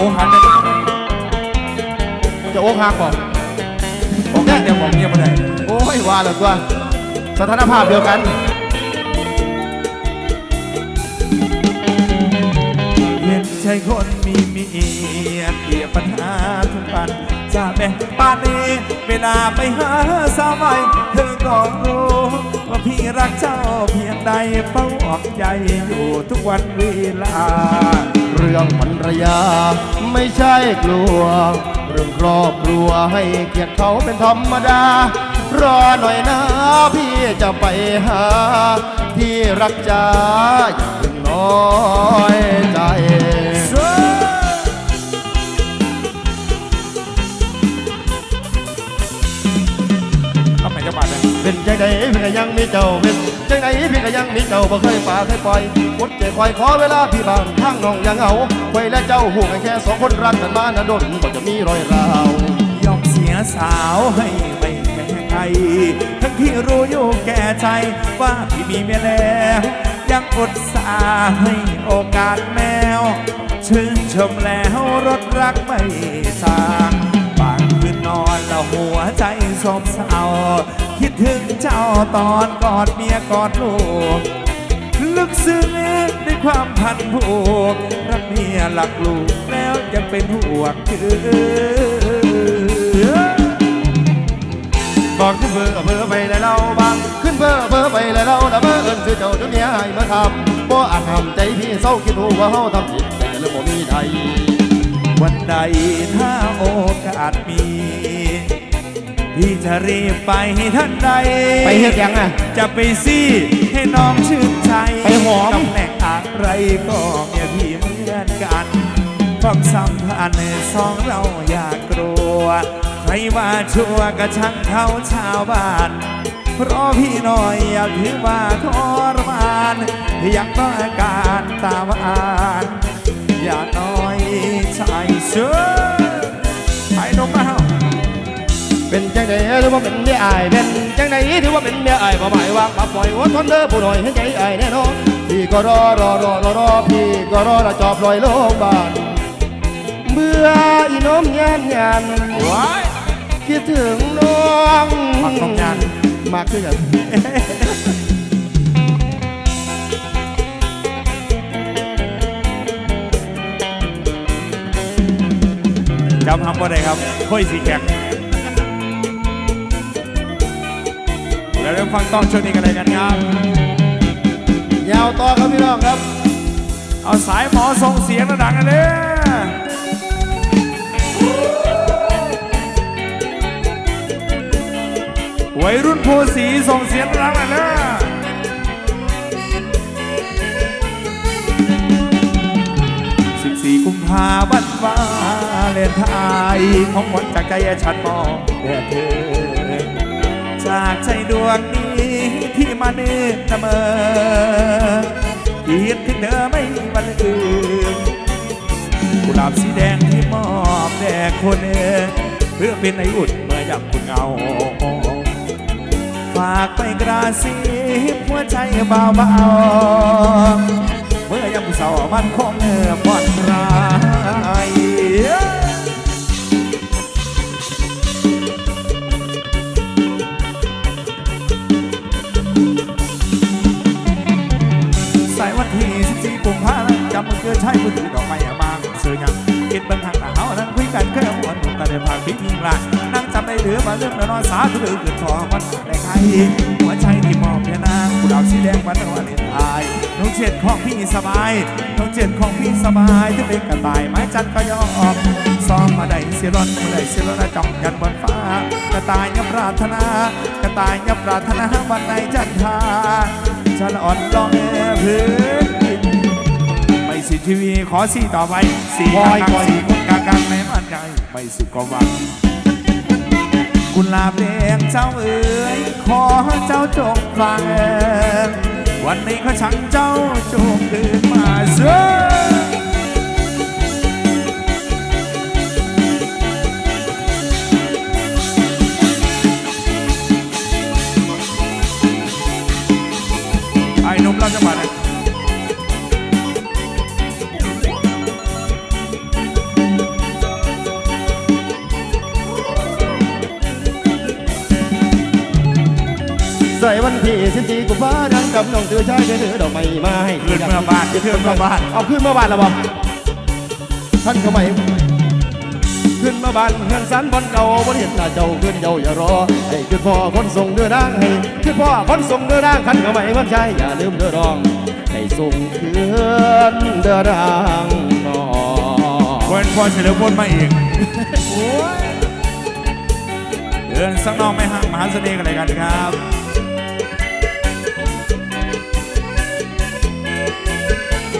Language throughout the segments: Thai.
โอ้หักได้จะโอ้หักบ่โอ้หักเดี๋ยวบอกเมียบ่ได้โอ้ยว่าแล้วตัวสถานภาพเดียวกันเห็นใจคนมีเมียเกลียปัญหาทุกปันจะแบ่งปานนี้เวลาไปหาสาวใหม่เธอก็รู้ว่าพี่รักเจ้าเพียงใดเฝ้าออกใจอยู่ทุกวันเวลา เรื่องภรรยา ไม่ใช่กลัว เรื่องครอบครัวให้เกียรติเขาเป็นธรรมดา รอหน่อยนะพี่จะไปหา ที่รักจ้าอย่าเพิ่งน้อย ใดพี่ก็ยังมีเจ้าเป็นจังใดพี่ก็ยังมีเจ้าบ่เคยป่าเคยปล่อยกดใจคอยขอเวลาพี่บางทางน้องยังเอาไว้และเจ้าหูกันแค่สองคนรักกันมานะดนก็จะมีรอยร้าวยอมเสียสาวให้ไม่แก่ใครทั้งที่รู้อยู่แก่ใจว่าพี่มีเมียแล้วยังอดสาให้โอกาสแมว ชื่นชมแล้วรถรักไม่สางบางคืนนอนแล้วหัวใจสมเศร้า คิดถึงเจ้าตอนกอดเมียกอดลูก ลึกซึ้งด้วยความพันผูกรักเมียหลักลูกแล้วยังเป็นห่วงคือบอกขึ้นเบอร์เบอร์ไปแล้วเราบางขึ้นเบอร์เบอร์ไปแล้วเราละเบอร์เอิญคือเจ้าจนเมียให้มาทำบ่อาจทำใจพี่เศร้าคิดถูกว่าเฮาทำผิดแต่เรื่องบ่มีไทยวันใดถ้าโอกาสมี พี่จะรีบไปท่านใด ไปเฮ็ดหยังอะ จะไปซี่ให้น้องชื่นใจไปหอม ตำแหน่งอะไรก็เมียพี่เหมือนกันความสัมพันธ์สองเราอย่ากลัว ใครว่าชั่วก็ช่างเขาชาวบ้าน เพราะพี่หน่อยอยากถือว่าทรมาน ยังต้องอาการตามอ่านอย่าน้ เป็นจังใดหรือว่าเป็นเมียอายเป็นจังใดถือว่าเป็นเมียอายบ่หมายว่าปรับปล่อยอดทนเด้อผู้หน่อยให้ใจอายแน่นอนพี่ก็รอรอรอรอรอพี่ก็รอละจอบลอยโลกบานเบื่ออีน้มยานยานคิดถึงน้องมักน้องยานมากขึ้นกันจำทำบ่ได้ครับค่อยสีแข็ง เริ่มฟังต้องช่วงนี้กันเลยกันครับ ยาวต่อครับพี่น้องครับ เอาสายหมอส่งเสียงดังๆกันเลยวัยรุ่นโพสีส่งเสียงดังกันเลยสิบสี่กุมภาพันธ์วาเลนไทน์ของหมดจากใจฉันมองแด่เธอ จากใจดวงนี้ที่มาเนื่อเสมอคิดถึงเธอไม่วันลืมกุหลาบสีแดงที่มอบแด่คนเอเพื่อเป็นไออุ่นเมื่อยามคุณเงา ฝากไปกระซิบหัวใจเบาๆเมื่อยามเสามันคงเออผ่ มาเรื่องนอนสาธุลือขึ้นทองมันได้ใครหัวใจที่มอบแค่นางผู้ดาวสีแดงวันวาเลนไทน์น้องเจ็ดของพี่สบายน้องเจ็ดของพี่สบายที่เป็นกระต่ายไม้จันก็ยอมซ้อมมาได้เสียร้อนมาได้เสียร้อนจ้องยันบนฟ้ากระต่ายยับปรารถนากระต่ายยับปรารถนาวันในจันทาฉันอ่อนลองแอพื้นดินไม่สิทีวีขอสี่ต่อไปสี่คอยกลางคอยสี่คนกลางกลางไม่มันใจไม่สุดก็หวัง กุลาบแดงเจ้าเอ๋ยขอเจ้าจงฟัง วันนี้เขาชังเจ้าจงตื่นมาเสือไอ้นุ่มเราจะมาเใส่วันที่สิบสี่กุมภาพันธ์กับน้องเตือชายเคยถือดอกไม้มาให้ขึ้นเมื่อบานขึ้นเมื่อบานเอาขึ้นเมื่อบานแล้วบ่ท่านเขาไม่ขึ้นมาบ้านเฮือนสันบอนเก่าบนเห็นหน้าเจ้าขึ้นเจ้าอย่ารอให้ขึ้นพ่อคนส่งเดือดางให้ขึ้นพ่อคนส่งเดือดางขันเขาไม่มันใช่อย่าลืมเดือดองให้ส่งคืนเดือดางน้องเวนพอเฉลิมพลมาอีกเดินสักน้องไม่ห่างมหาเสน่ห์กันเลยกันครับ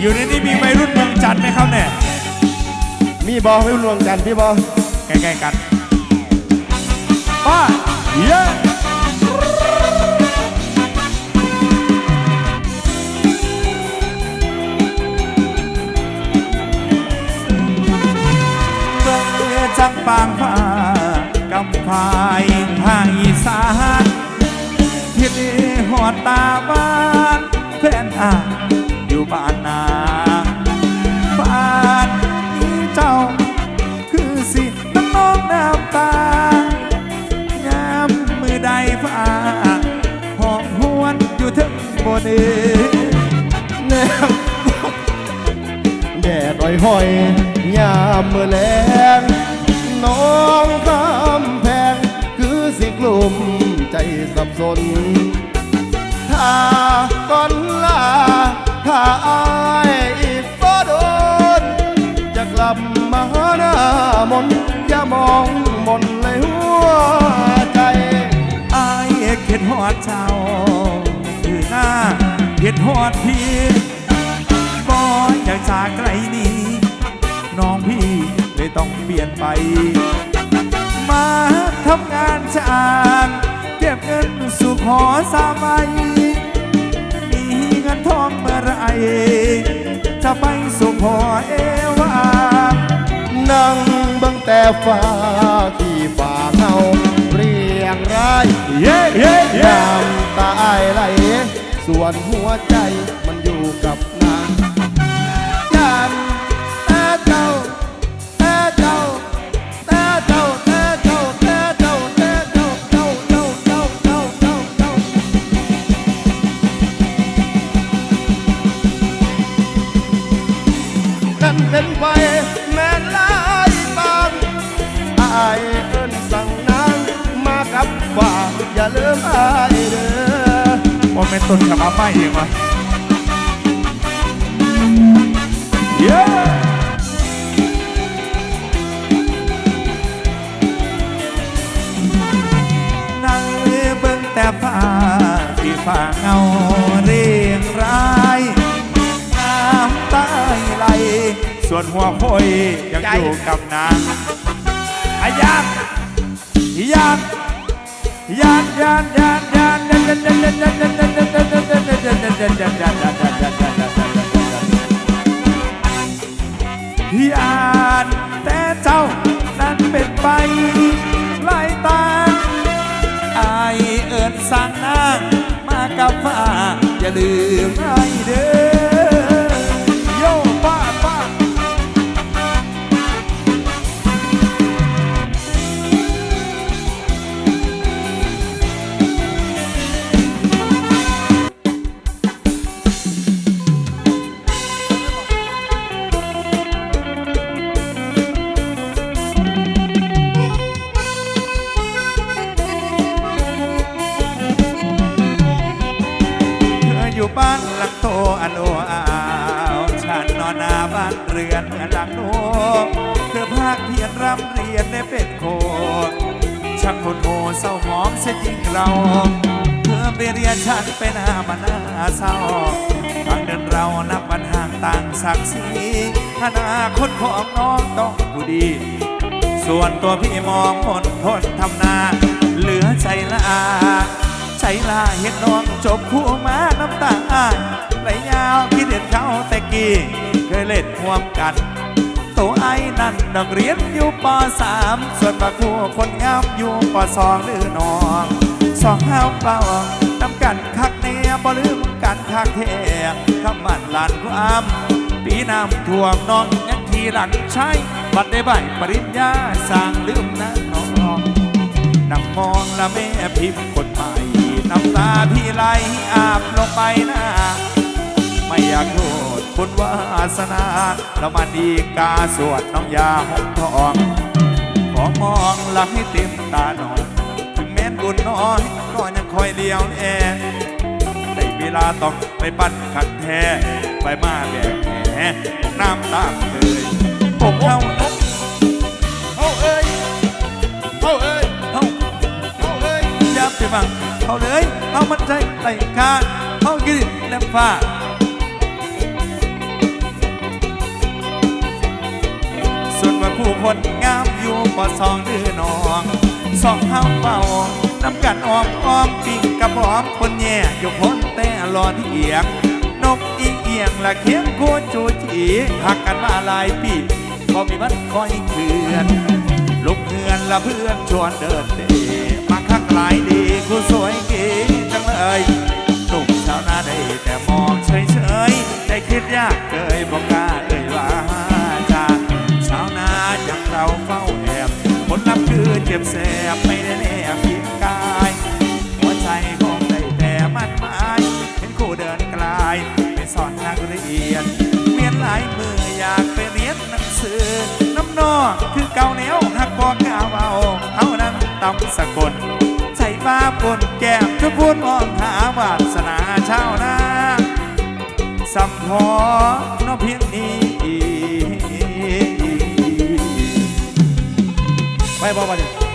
อยู่ในนี้มีวัยรุ่นเมืองจันทร์ไหมครับเนี่ย มีบอไม่รวมกันพี่บอใกล้ๆกันป้าเย้เบิ่งเรือจังปางฟ้ากำพายทางอีสานที่นี่หอดตา นเอแนมแดดอ่อยห้อยยามเมื่อแลงน้องคำแพง คือสิกลุ่มใจสับสนถ้าก่อนลาถ้าอายอีกก็โดน จะกลับมาหน้ามนอย่ามองมนเลยหัวใจอายเข็ดหอดเจ้า คือหน้าเข็ดหอดพี่บอยอยากจากไกลนี้ น้องพี่เลยต้องเปลี่ยนไป มาทำงานชานเก็บเงินสู่ขอสามัยมีเงินทองเมื่อไรจะไปสู่ขอเอวานั่งบังแต่ฟ้าที่ฝ่าเงาเรียงรายเย้เย้เย้น้ำตาอายไหล ส่วนหัวใจมันอยู่กับนางยันแต่เจ้าแต่เจ้าแต่เจ้าแต่เจ้าแต่เจ้าแต่เจ้าเจ้าเจ้าเจ้าเจ้าเจ้าเจ้านั่นเป็นไปแม่นลายบางอายเอิ้นสั่งนางมากับว่าอย่าลืมอายเด้อ ว่าเป็นต้นฉบับไม่เองวะเย้นั่งเบิ่งแต่ฟ้าที่ฟ้าเงาเรียงรายน้ำตาไหลส่วนหัวโคยยังอยู่กับนางอายักยักยานยานยานยา ฮีอานแต่เจ้านั้นเป็นไปลายตาอายเอิญสั่งนางมากับฟ้าอย่าลืมให้เด้อ หลังโนเธอภาคเพียรรำเรียนได้เป็นโคช่างคนโง่เศร้าหมองเสียจริงเราเธอไปเรียนฉันไปหน้ามาหน้าเศร้าทางเดินเรานับวันห่างต่างศักดิ์ศรีอนาคตของน้องต้องดูดี ส่วนตัวพี่มองมนทนทำนา เหลือใจละอาใจลาเห็นน้องจบคู่มาน้ำตาไหลยาวคิดเห็นเขาแต่กี้เคยเล่นห่วมกัน ตัวไอ้นั่นนักเรียนอยู่ปสามส่วนบาคู่คนงามอยู่ปสองหรือน้องสองห้าวเปล่านำกันคักเนียบ่ลืมกันคักแท้คำมันลานความปีน้ำท่วมน้องยังทีหลังใช้บัดได้ใบปริญญาสร้างลืมนะน้องนั่งมองละแม่พิมพ์คนใหม่น้ำตาพี่ไหลอาบลงไปหน้าไม่อยากโทษ บุญวาสนาเรามาดีกาสวดน้องยาหงทองขอมองหลักให้เต็มตาหน่อยถึงแม้นบุญน้อยก็ยังคอยเลี้ยวแอได้เวลาต้องไปปั้นขัดแท้ไปมาแบกแหน้ำตาเลยผมเข้าเอาเอ้ยเอาเอ้ยเข้าเอาเอ้ยอย่าไปบังเขาเลยเอามันใจไหลคาเขากินแลมฟ้า คนงามอยู่บ่สองดื้อน้องสองเฮาเฝ้าน้ำกันออมอ้อมปิงกระบอมคนแย่อยู่คนแต่รอนเอียงนกอีเอียงละเคียงโคจูจีหักกันมาหลายปีก็มีมันคอยเคลื่อนลูกเพื่อนละเพื่อนชวนเดินเดมาคักหลายดีกูสวยเก๋จังเลยหนุ่มชาวนาได้แต่มองเฉยๆได้คิดยากเกยบอกกล้า เราเฝ้าแอบผลลัพธ์คือเจ็บแสบไม่ได้แน่เพียงกาย หัวใจคงได้แต่มันหมายเห็นคู่เดินไกลไปสอนนักเรียนเมียนหลายมืออยากไปเรียนหนังสือ น้ำนอคือเก่าแนวหักบอกกาวเอาเอานั้นตำสะกลใส่บ้าปนแก้มจะพูดมองหาวาสนาเช้านาสัมพอนอเพียงนี้ ไปบ่บ่เนี่ย